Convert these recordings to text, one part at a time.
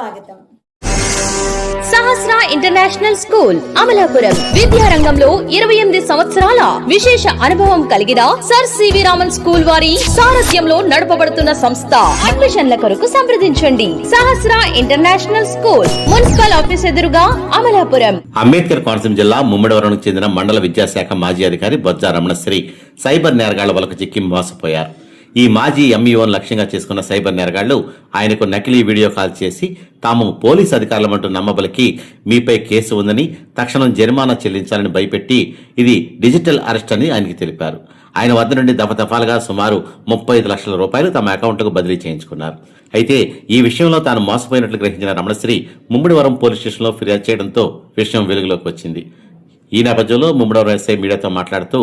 స్వాగతం. Sahasra international school Amalapuram. విద్యారంగంలో ఇరవై ఎనిమిది సంవత్సరాల విశేష అనుభవం కలిగిన సర్ సివి రామన్ స్కూల్ వారి సారథ్యంలో నడపబడుతున్న సంస్థ. అడ్మిషన్ల కొరకు సంప్రదించండి. Sahasra international school municipal office ఎదురుగా అమలాపురం. అంబేద్కర్ కోనసీమ జిల్లా ముమ్మడివరంకు చెందిన మండల విద్యాశాఖ మాజీ అధికారి బొజ్జా రమణశ్రీ సైబర్ నేరగాళ్ళ వలకు చిక్కి మోసపోయారు ఈ మాజీ ఎంఈఓను లక్ష్యంగా చేసుకున్న సైబర్ నేరగాళ్ళు ఆయనకు నకిలీ వీడియో కాల్ చేసి తాము పోలీసు అధికారులమంటూ నమ్మబలికి మీపై కేసు ఉందని తక్షణం జరిమానా చెల్లించాలని భయపెట్టి ఇది డిజిటల్ అరెస్ట్ అని ఆయనకి తెలిపారు. ఆయన వద్ద నుండి దఫదఫాలుగా సుమారు ముప్పై ఐదు లక్షల రూపాయలు తమ అకౌంట్కు బదిలీ చేయించుకున్నారు. అయితే ఈ విషయంలో తాను మోసపోయినట్లు గ్రహించిన రమణశ్రీ ముమ్మిడివరం పోలీస్ స్టేషన్లో ఫిర్యాదు చేయడంతో విషయం వెలుగులోకి వచ్చింది. ఈ నేపథ్యంలో ముమ్మడవరం ఎస్ఐ మీడియాతో మాట్లాడుతూ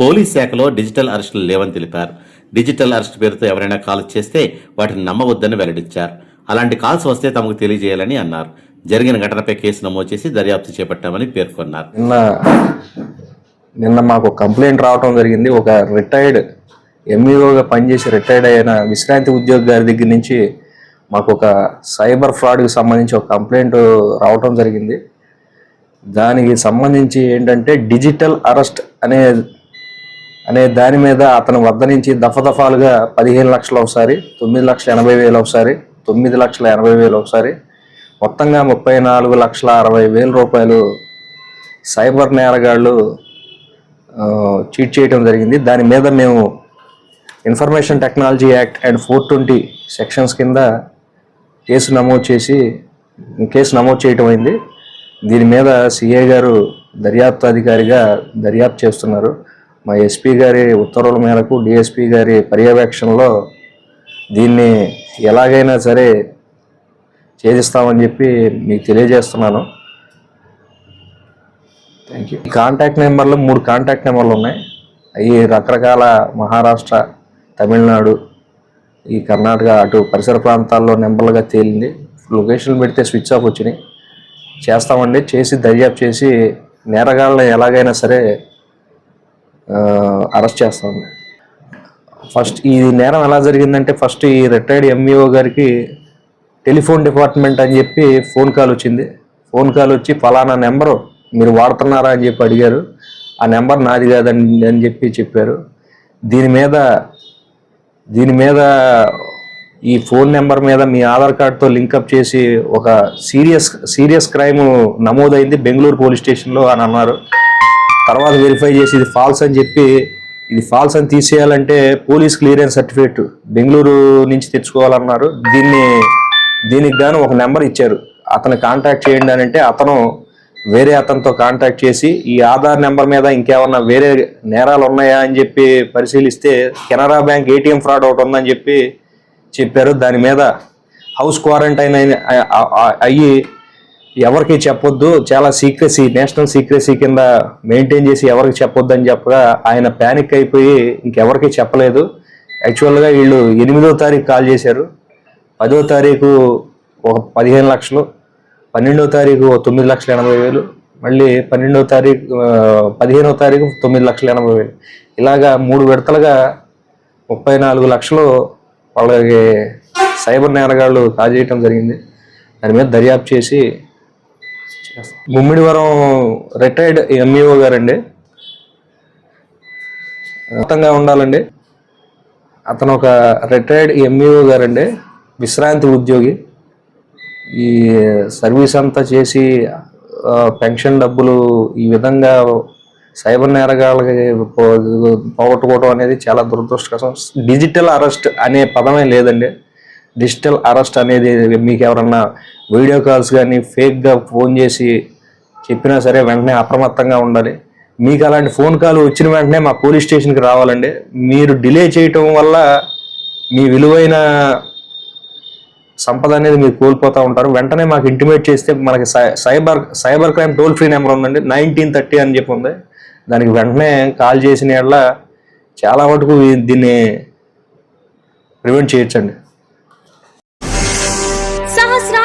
పోలీస్ శాఖలో డిజిటల్ అరెస్టులు లేవని తెలిపారు. డిజిటల్ అరెస్ట్ పేరుతో ఎవరైనా కాల్ చేస్తే వాటిని నమ్మవద్దని వెల్లడించారు. అలాంటి కాల్స్ వస్తే తమకు తెలియజేయాలని అన్నారు. జరిగిన ఘటనపై కేసు నమోదు చేసి దర్యాప్తు చేపట్టామని పేర్కొన్నారు. నిన్న నిన్న మాకు కంప్లైంట్ రావటం జరిగింది. ఒక రిటైర్డ్ ఎంఈఓగా పనిచేసి రిటైర్డ్ అయిన విశ్రాంతి ఉద్యోగి గారి దగ్గర నుంచి మాకు ఒక సైబర్ ఫ్రాడ్కి సంబంధించి ఒక కంప్లైంట్ రావటం జరిగింది. దానికి సంబంధించి ఏంటంటే డిజిటల్ అరెస్ట్ అనే అనే దాని మీద అతని వద్ద నుంచి దఫదఫాలుగా పదిహేను లక్షలు ఒకసారి తొమ్మిది లక్షల ఎనభై వేలు ఒకసారి తొమ్మిది లక్షల ఎనభై వేలు ఒకసారి మొత్తంగా ముప్పై నాలుగు లక్షల అరవై వేల రూపాయలు సైబర్ నేరగాళ్ళు చీట్ చేయడం జరిగింది. దాని మీద మేము information technology act and four twenty sections కింద కేసు నమోదు చేసి కేసు నమోదు చేయటం అయింది. దీని మీద సిఏ గారు దర్యాప్తు అధికారిగా దర్యాప్తు చేస్తున్నారు. మా ఎస్పీ గారి ఉత్తర్వుల మేరకు డిఎస్పీ గారి పర్యవేక్షణలో దీన్ని ఎలాగైనా సరే ఛేదిస్తామని చెప్పి మీకు తెలియజేస్తున్నాను. థ్యాంక్ యూ కాంటాక్ట్ నెంబర్లు మూడు కాంటాక్ట్ నెంబర్లు ఉన్నాయి. అవి రకరకాల మహారాష్ట్ర తమిళనాడు ఈ కర్ణాటక అటు పరిసర ప్రాంతాల్లో నెంబర్లుగా తేలింది. లొకేషన్ పెడితే స్విచ్ ఆఫ్ వచ్చినాయి. చేస్తామండి. చేసి దర్యాప్తు చేసి నేరగాళ్ళని ఎలాగైనా సరే అరెస్ట్ చేస్తాను ఫస్ట్ ఈ నేరం ఎలా జరిగిందంటే ఫస్ట్ ఈ రిటైర్డ్ ఎంఈఓ గారికి టెలిఫోన్ డిపార్ట్మెంట్ అని చెప్పి ఫోన్ కాల్ వచ్చింది. ఫోన్ కాల్ వచ్చి ఫలానా నెంబరు మీరు వాడుతున్నారా? అని చెప్పి అడిగారు. ఆ నెంబర్ నాది కాదని అని చెప్పి చెప్పారు. దీని మీద దీని మీద ఈ ఫోన్ నెంబర్ మీద మీ ఆధార్ కార్డ్తో లింకప్ చేసి ఒక సీరియస్ సీరియస్ క్రైమ్ నమోదైంది బెంగళూరు పోలీస్ స్టేషన్లో అని అన్నారు. తర్వాత వెరిఫై చేసి ఇది ఫాల్స్ అని చెప్పి ఇది ఫాల్స్ అని తీసేయాలంటే పోలీస్ క్లియరెన్స్ సర్టిఫికేట్ బెంగళూరు నుంచి తెచ్చుకోవాలన్నారు. దీన్ని దీనికి గాను ఒక నెంబర్ ఇచ్చారు. అతను కాంటాక్ట్ చేయండి అని అంటే అతను వేరే అతనితో కాంటాక్ట్ చేసి ఈ ఆధార్ నెంబర్ మీద ఇంకేమన్నా వేరే నేరాలు ఉన్నాయా అని చెప్పి పరిశీలిస్తే కెనరా బ్యాంక్ ఏటీఎం ఫ్రాడ్ ఒకటి ఉందని చెప్పి చెప్పారు. దాని మీద హౌస్ క్వారంటైన్ అయిన అయ్యి ఎవరికి చెప్పొద్దు చాలా సీక్రెసీ నేషనల్ సీక్రెసీ కింద మెయింటైన్ చేసి ఎవరికి చెప్పొద్దు అని చెప్పగా ఆయన ప్యానిక్ అయిపోయి ఇంకెవరికి చెప్పలేదు. యాక్చువల్గా వీళ్ళు ఎనిమిదో తారీఖు కాల్ చేశారు. పదో తారీఖు ఒక పదిహేను లక్షలు పన్నెండో తారీఖు తొమ్మిది లక్షల ఎనభై వేలు మళ్ళీ పన్నెండో తారీఖు పదిహేనో తారీఖు తొమ్మిది లక్షల ఎనభై వేలు. ఇలాగా మూడు విడతలుగా ముప్పై నాలుగు లక్షలు వాళ్ళకి సైబర్ నేరగాళ్ళు కాజేయటం జరిగింది. దాని మీద దర్యాప్తు చేసి గుమ్మిడివరం ముమ్మిడివరం రిటైర్డ్ ఎంఈఓ గారండి. మొత్తంగా ఉండాలండి. అతను ఒక రిటైర్డ్ ఎంఈఓ గారండి. విశ్రాంతి ఉద్యోగి. ఈ సర్వీస్ అంతా చేసి పెన్షన్ డబ్బులు ఈ విధంగా సైబర్ నేరగాళ్ళకి పోగొట్టుకోవడం అనేది చాలా దురదృష్టకరం. డిజిటల్ అరెస్ట్ అనే పదమే లేదండి. డిజిటల్ అరెస్ట్ అనేది మీకు ఎవరన్నా వీడియో కాల్స్ కానీ ఫేక్గా ఫోన్ చేసి చెప్పినా సరే వెంటనే అప్రమత్తంగా ఉండాలి. మీకు అలాంటి ఫోన్ కాల్ వచ్చిన వెంటనే మా పోలీస్ స్టేషన్కి రావాలండి. మీరు డిలే చేయటం వల్ల మీ విలువైన సంపద అనేది మీరు కోల్పోతూ ఉంటారు. వెంటనే మాకు ఇంటిమేట్ చేస్తే మనకి సై- cyber cyber crime toll free number ఉందండి. నైన్టీన్ థర్టీ అని చెప్పి ఉంది. దానికి వెంటనే కాల్ చేసిన ఎడల చాలా మటుకు దీన్ని ప్రివెంట్ చేయొచ్చండి.